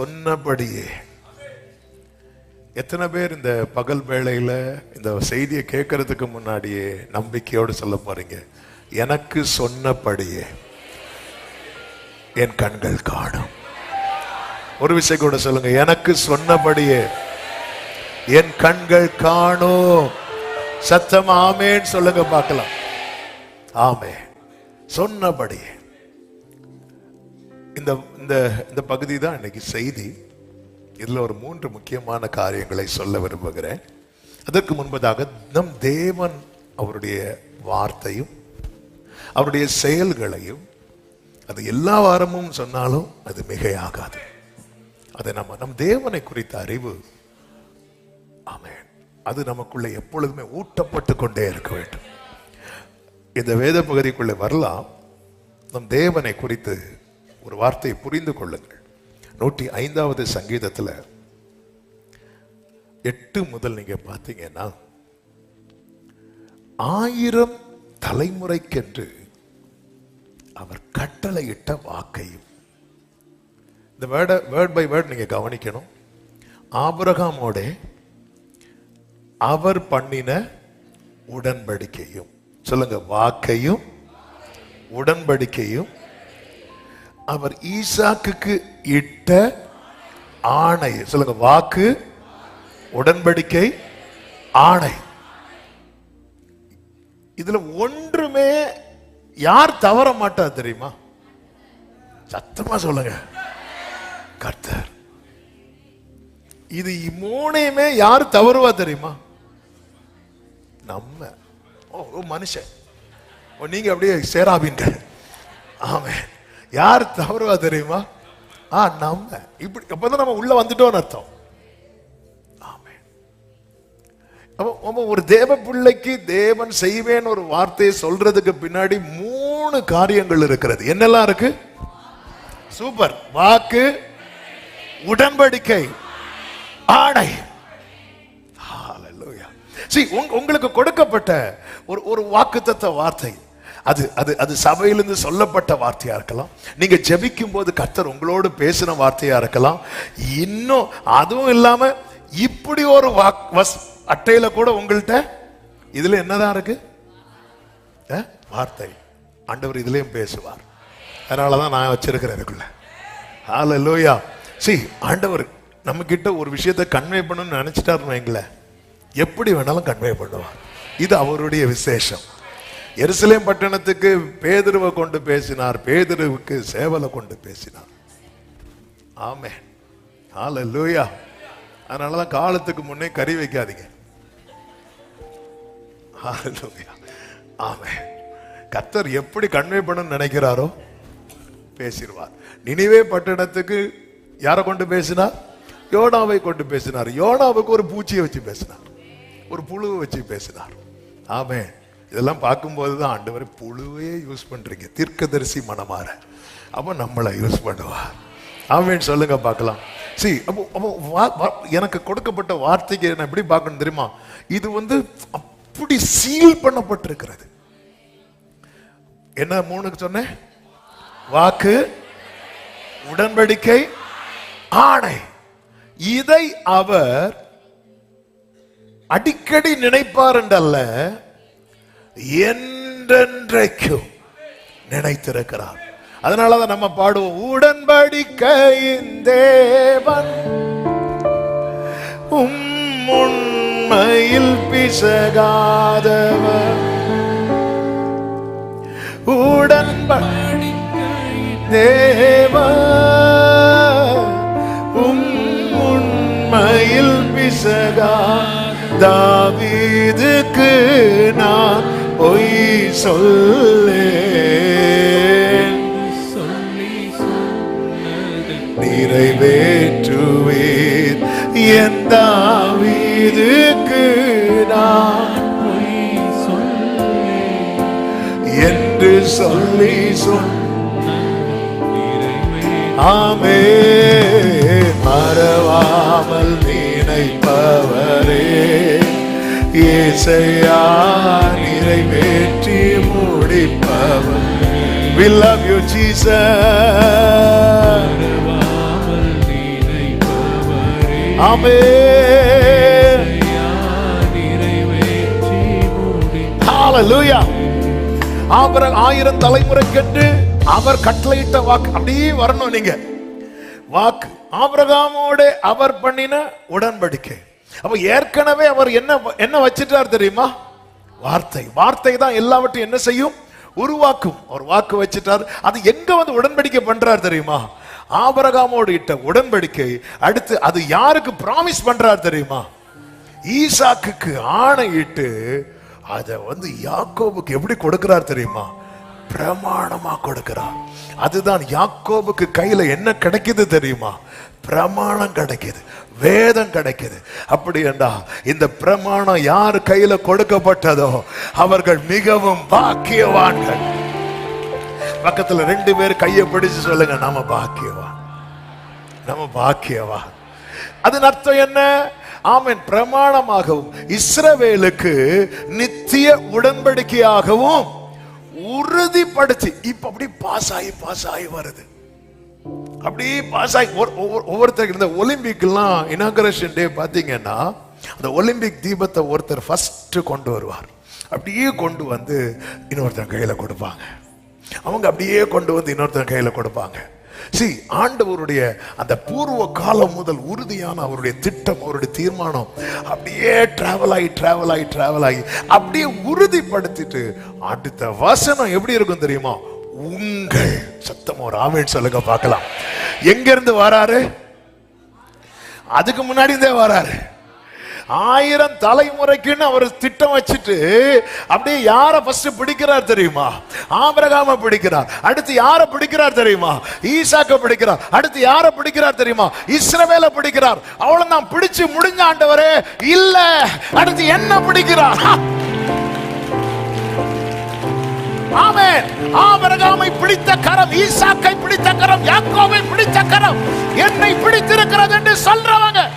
சொன்னபடியே. எத்தனை பேர் இந்த பகல் வேளையில் இந்த செய்தியை கேட்கறதுக்கு முன்னாடியே நம்பிக்கையோடு சொல்ல போறீங்க? எனக்கு சொன்னபடியே என் கண்கள் காணும். ஒரு விஷயம் கூட சொல்லுங்க. எனக்கு சொன்னபடியே என் கண்கள் காணும். சத்தம் ஆமேன்னு சொல்லுங்க பார்க்கலாம். ஆமே சொன்னபடியே. இந்த இந்த இந்த பகுதி தான் இன்னைக்கு செய்தி. இதில் ஒரு மூன்று முக்கியமான காரியங்களை சொல்ல விரும்புகிறேன். அதற்கு முன்பதாக நம் தேவன் அவருடைய வார்த்தையும் அவருடைய செயல்களையும் அது எல்லா வாரமும் சொன்னாலும் அது மிகையாகாது. அதை நம்ம நம் தேவனை குறித்த அறிவு. ஆமென். அது நமக்குள்ள எப்பொழுதுமே ஊட்டப்பட்டு கொண்டே இருக்க வேண்டும். இந்த வேத பகுதிக்குள்ளே வரலாம். நம் தேவனை குறித்து ஒரு வார்த்தையை புரிந்து கொள்ளுங்கள். நூற்றி ஐந்தாவது சங்கீதத்தில் எட்டு முதல் நீங்க பார்த்தீங்கன்னா ஆயிரம் தலைமுறைக்கென்று அவர் கட்டளையிட்ட வாக்கையும் இந்த வேர்டை வேர்ட் பை வேர்ட் நீங்க கவனிக்கணும். ஆபரகாமோட அவர் பண்ணின உடன்படிக்கையும் சொல்லுங்க வாக்கையும் உடன்படிக்கையும் அவர் ஈசாக்குக்கு இட்ட ஆணை. சொல்லுங்க வாக்கு உடன்படிக்கை ஆணை. இதுல ஒன்றுமே யார் தவற மாட்டா தெரியுமா? சத்தமா சொல்லுங்க. கர்த்தர். இது மூணையுமே யார் தவறுவா தெரியுமா? நம்ம. ஓ ஓ, மனுஷன். ஓ நீங்க அப்படியே சேராபின்ற ஆமே யார் தவறுவா தெரியுமா? ஆ நம்ம. இப்படி அப்பதான் நம்ம உள்ள வந்துட்டோம்னு அர்த்தம். அப்போ ஒரு தேவ பிள்ளைக்கு தேவன் செய்வேன் ஒரு வார்த்தையை சொல்றதுக்கு பின்னாடி மூணு காரியங்கள் இருக்கிறது. என்னெல்லாம் இருக்கு? சூப்பர். வாக்கு உடன்படிக்கை ஆணை. உங்களுக்கு கொடுக்கப்பட்ட ஒரு ஒரு வாக்குத்தத்த வார்த்தை. அது அது அது சபையிலிருந்து சொல்லப்பட்ட வார்த்தையா இருக்கலாம். நீங்க ஜபிக்கும் போது கர்த்தர் உங்களோடு பேசின வார்த்தையா இருக்கலாம். இன்னும் அதுவும் இல்லாம இப்படி ஒரு வாக் வஸ் அட்டையில கூட உங்கள்கிட்ட இதுல என்னதான் இருக்கு? வார்த்தை. ஆண்டவர் இதுலயும் பேசுவார். அதனாலதான் நான் வச்சிருக்கிறேன் இதுக்குள்ள. லோயா சி ஆண்டவர் நம்ம கிட்ட ஒரு விஷயத்தை கன்வே பண்ணணும்னு நினைச்சிட்டாருன்னு எங்களை எப்படி வேணாலும் கன்வே பண்ணுவார். இது அவருடைய விசேஷம். எருசலேம் பட்டணத்துக்கு பேதுருவை கொண்டு பேசினார் பேதுருவுக்கு சேவலை கொண்டு பேசினார். ஆமே ஹalleluya. அதனாலதான் காலத்துக்கு முன்னே கறி வைக்காதீங்க. ஆமே கத்தர் எப்படி கன்வே பண்ணணும்னு நினைக்கிறாரோ பேசிடுவார் நினைவே பட்டணத்துக்கு யாரை கொண்டு பேசினார்? யோனாவை கொண்டு பேசினார். யோனாவுக்கு ஒரு பூச்சியை வச்சு பேசினார். ஒரு புழுவை வச்சு பேசினார். ஆமே இதெல்லாம் பார்க்கும்போது தான் ஆண்டவர் புழுவே யூஸ் பண்றீங்க. தீர்க்கதரிசி மனமாற. அப்போ நம்மளை யூஸ் பண்ணுவார் ஆமேன்னு சொல்லுங்க பார்க்கலாம். சரி அப்போ அப்போ வா- எனக்கு கொடுக்கப்பட்ட வார்த்தைக்கு நான் எப்படி பார்க்கணும் தெரியுமா? இது வந்து அப்படி சீல் பண்ணப்பட்டிருக்கிறது. என்ன மூணுக்கு சொன்னேன்? வாக்கு உடன்படிக்கை ஆணை. இதை அவர் அடிக்கடி நினைப்பார் என்றல்ல என்றென்றைக்கும் நினைத்திருக்கிறார். அதனாலதான் நம்ம பாடுவோம் உடன்படிக்கையின் தேவன் உம் உண்மையில் பிசகாதவர். உடன்படிக்கையின் தேவன் உம் உண்மையில் பிசகா. தாவீதுக்கு நான் பொய் சொல்லி நிறைவேற்றுவேன் நான் என்று சொல்லி சொன்ன ஆமே மறவாமல் நினைப்பவரே. ஏசையார் நிறைவேற்றி முடிப்பவன். We love you, Jesus. ஆமே ஆயிரம் தலைமுறை கேட்டு அவர் கட்டளையிட்ட வாக்கு. அப்படியே வரணும் நீங்க. வாக்கு. ஆபிரகாமோட அவர் பண்ணின உடன்படிக்கை. அப்ப ஏற்கனவே அவர் என்ன என்ன வச்சிட்டார் தெரியுமா? வார்த்தை. வார்த்தை தான் எல்லாவற்றையும் என்ன செய்யும்? உருவாக்கும். ஒரு வாக்கு வச்சிட்டார். அது எங்க வந்து உடன்படிக்கை பண்றார் தெரியுமா? ஆபரகாமோடு இட்ட உடன்படிக்கை அடுத்து அது யாருக்கு ப்ராமிஸ் பண்றார் தெரியுமா? ஈசாக்குக்கு ஆணையிட்டு அதை வந்து யாக்கோபுக்கு எப்படி கொடுக்கிறார் தெரியுமா? பிரமாணமா கொடுக்கிறார் அதுதான் யாக்கோபுக்கு கையில என்ன கிடைக்குது தெரியுமா? பிரமாணம் கிடைக்குது வேதம் கிடைக்குது. அப்படி என்றா இந்த பிரமாணம் யார் கையில கொடுக்கப்பட்டதோ அவர்கள் மிகவும் பாக்கியவான்கள். பக்கத்துல ரெண்டு பேர் கையை பிடிச்சு சொல்லுங்க நாம பாக்கியவான். நம்ம பாக்கியவா அதன் அர்த்தம் என்ன? ஆமன் பிரமாணமாகவும் இஸ்ரவேலுக்கு நித்திய உடன்படிக்கையாகவும் உறுதிப்படுத்தி இப்ப அப்படி பாஸ் ஆகி பாஸ் ஆகி வருது. அப்படியே பாஸ் ஆகி ஒவ்வொரு- ஒவ்வொருத்தருக்கு இந்த ஒலிம்பிக்லாம் இனாகரேஷன் டே பாத்தீங்கன்னா அந்த ஒலிம்பிக் தீபத்தை ஒருத்தர் ஃபர்ஸ்ட் கொண்டு வருவார். அப்படியே கொண்டு வந்து இன்னொருத்தன் கையில கொடுப்பாங்க. அவங்க அப்படியே கொண்டு வந்து இன்னொருத்தன் கையில கொடுப்பாங்க. சி ஆண்டவருடைய அந்த பூர்வ காலம் முதல் உறுதியான அவருடைய திட்டம் அவருடைய தீர்மானம் அப்படியே டிராவல் ஆகி டிராவல் ஆகி டிராவல் ஆகி அப்படியே உறுதிப்படுத்திட்டு அடுத்த வசனம் எப்படி இருக்கும் தெரியுமா? உங்கள் சத்தம் ஒரு ஆமேன் சொல்லுங்க பார்க்கலாம். எங்க இருந்து வராரு? அதுக்கு முன்னாடி இருந்தே வராரு. ஆயிரம் தலைமுறைக்குன்னு அவர் திட்டம் வச்சுட்டு அப்படியே யார ஃபர்ஸ்ட் பிடிக்கிறார் தெரியுமா? ஆபிரகாம பிடிக்கிறார். அடுத்து யார பிடிக்கிறார் தெரியுமா? ஈசாக்க பிடிக்கிறார். அடுத்து யார பிடிக்கிறார் தெரியுமா? இஸ்ரவேல பிடிக்கிறார். அவளை நான் பிடிச்சு முடிஞ்ச ஆண்டவரே இல்ல. அடுத்து என்ன பிடிக்கிறார். ஆமென். ஆபிரகாமை பிடித்த கரம் ஈசாக்கை பிடித்த கரம் யாக்கோவை பிடித்த கரம் என்னை பிடித்திருக்கிறது என்று சொல்றவங்க.